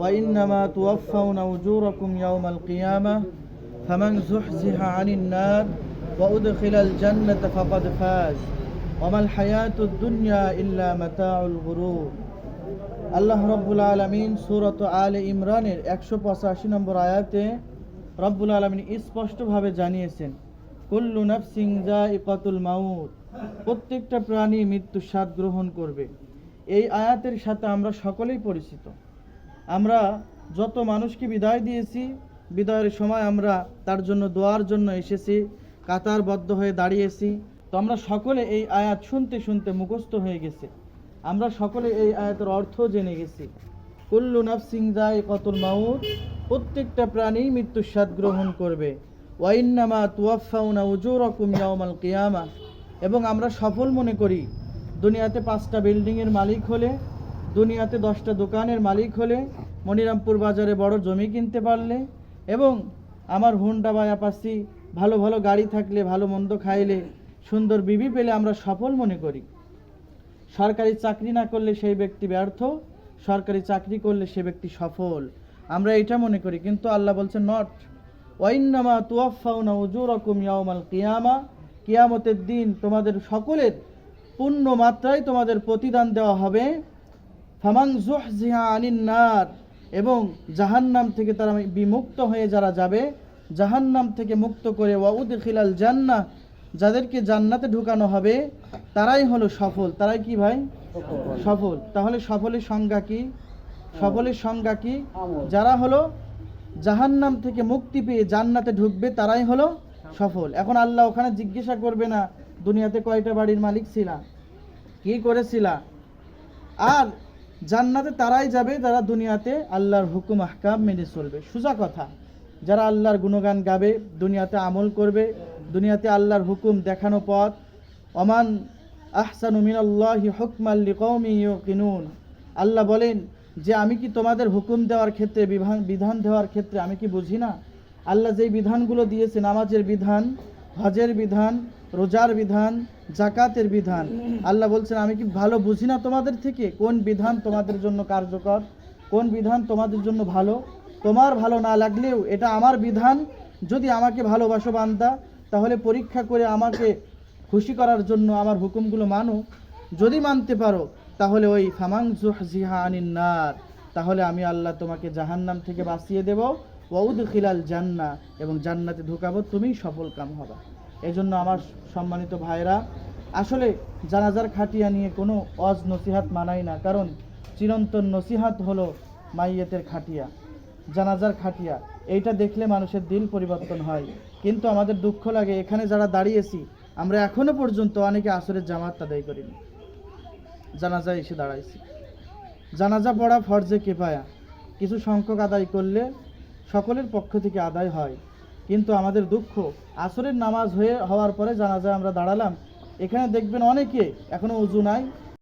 وإنما توفون أجوركم يوم القيامة فمن زحزح عن النار وأدخل الجنة فقد فاز وما الحياة الدنيا إلا متاع الغرور আল্লাহ রব্বুল আলমিন সুরত আলে ইমরানের একশো পঁচাশি নম্বর আয়াতে রব্বুল আলমিন স্পষ্টভাবে জানিয়েছেন কুল্লু নাফসিং যা ইকাতুল মাউত প্রত্যেকটা প্রাণী মৃত্যুর স্বাদ গ্রহণ করবে এই আয়াতের সাথে আমরা সকলেই পরিচিত আমরা যত মানুষকে বিদায় দিয়েছি, বিদায়ের সময় আমরা তার জন্য দোয়ার জন্য এসেছি, কাতারবদ্ধ হয়ে দাঁড়িয়েছি। তো আমরা সকলে এই আয়াত শুনতে শুনতে মুখস্থ হয়ে গেছে। আমরা সকলে এই আয়াতের অর্থ জেনে গেছি। কুল্লু নাফসিং যায় কতুল মাউত, প্রত্যেকটা প্রাণী মৃত্যুর স্বাদ গ্রহণ করবে। ওয়াইন্নামা তুয়াফাউনা উজুরকুম ইয়াউমাল কিয়ামা। এবং আমরা সফল মনে করি, দুনিয়াতে পাঁচটা বিল্ডিংয়ের মালিক হলে দুনিয়াতে দশটা দোকানের মালিক হলে মনিরামপুর বাজারে বড় জমি কিনতে পারলে এবং আমার হুন্ডা বা অ্যাপাসি ভালো ভালো গাড়ি থাকলে, ভালো মন্দ খাইলে সুন্দর বিবি পেলে আমরা সফল মনে করি। সরকারি চাকরি না করলে সেই ব্যক্তি ব্যর্থ, সরকারি চাকরি করলে সে ব্যক্তি সফল। আমরা এটা মনে করি, কিন্তু আল্লাহ বলছেন, নট। ওয়াইন্নামা তুয়াফাউনা উজুরকুম ইয়াউমাল কিয়ামা। কিয়ামতের দিন তোমাদের সকলের পূর্ণ মাত্রায় তোমাদের প্রতিদান দেওয়া হবে। ফামান জুহজিহা আনিন নার, এবং জাহান্নাম থেকে তারা বিমুক্ত হয়ে যারা যাবে, জাহান্নাম থেকে মুক্ত করে ওয়াউদ খিলাল জান্না যাদেরকে জান্নাতে ঢুকানো হবে, তারাই হলো সফল। তারাই কি ভাই? সফল। তাহলে সফলের সংজ্ঞা কি? সফলের সংজ্ঞা কি? যারা হলো জাহান্নাম থেকে মুক্তি পেয়ে জান্নাতে ঢুকবে, তারাই হলো সফল। এখন আল্লাহ ওখানে জিজ্ঞাসা করবে না, দুনিয়াতে কয়টা বাড়ির মালিক ছিলা? কি করেছিলা? আর জান্নাতে তারাই যাবে, যারা দুনিয়াতে আল্লাহর হুকুম, আহকাম মেনে চলবে। সোজা কথা, যারা আল্লাহর গুণগান গাবে, দুনিয়াতে আমল করবে, দুনিয়াতে আল্লাহর হুকুম দেখানো পথ। অমান আহসানু মিনাল্লাহি হুকমাল্লি কৌমি কিনুন আল্লাহ বলেন, যে আমি কি তোমাদের হুকুম দেওয়ার ক্ষেত্রে, বিধান দেওয়ার ক্ষেত্রে আমি কি বুঝি না? আল্লাহ যেই বিধানগুলো দিয়েছে নামাজের বিধান হজের বিধান, রোজার বিধান, জাকাতের বিধান। আল্লাহ বলছেন, আমি কি ভালো বুঝি না তোমাদের থেকে? কোন বিধান তোমাদের জন্য কার্যকর? কোন বিধান তোমাদের জন্য ভালো? তোমার ভালো না লাগলেও এটা আমার বিধান। যদি আমাকে ভালোবাসো বান্দা, তাহলে পরীক্ষা করে আমাকে খুশি করার জন্য আমার হুকুমগুলো মানো। যদি মানতে পারো, তাহলে ওই ফামাং জুহজিহা আনিন নার। তাহলে আমি আল্লাহ তোমাকে জাহান্নাম থেকে বাঁচিয়ে দেব। ওয়াউদ খিলাল জান্না এবং জান্নাতে ঢুকাবো, তুমিই সফল কাম হবা। এজন্য আমার সম্মানিত ভাইরা আসলে জানাজার খাটিয়া নিয়ে কোনো অজ নসিহাত মানাই না, কারণ চিরন্তন নসিহাত হলো মাইয়েতের খাটিয়া, জানাজার খাটিয়া। এইটা দেখলে মানুষের দিল পরিবর্তন হয়। কিন্তু আমাদের দুঃখ লাগে, এখানে যারা দাঁড়িয়েছি, আমরা এখনও পর্যন্ত অনেকে আসরের জামাত আদায় করিনি। জানাজা এসে দাঁড়াইছি। জানাজা পড়া ফরজে কেপায়া কিছু সংখ্যক আদায় করলে সকলের পক্ষ থেকে আদায় হয়। কিন্তু আমাদের দুঃখ, আসরের নামাজ হয়ে হওয়ার পরে জানাজা আমরা দাঁড়ালাম। এখানে দেখবেন অনেকে এখনও উজু নাই।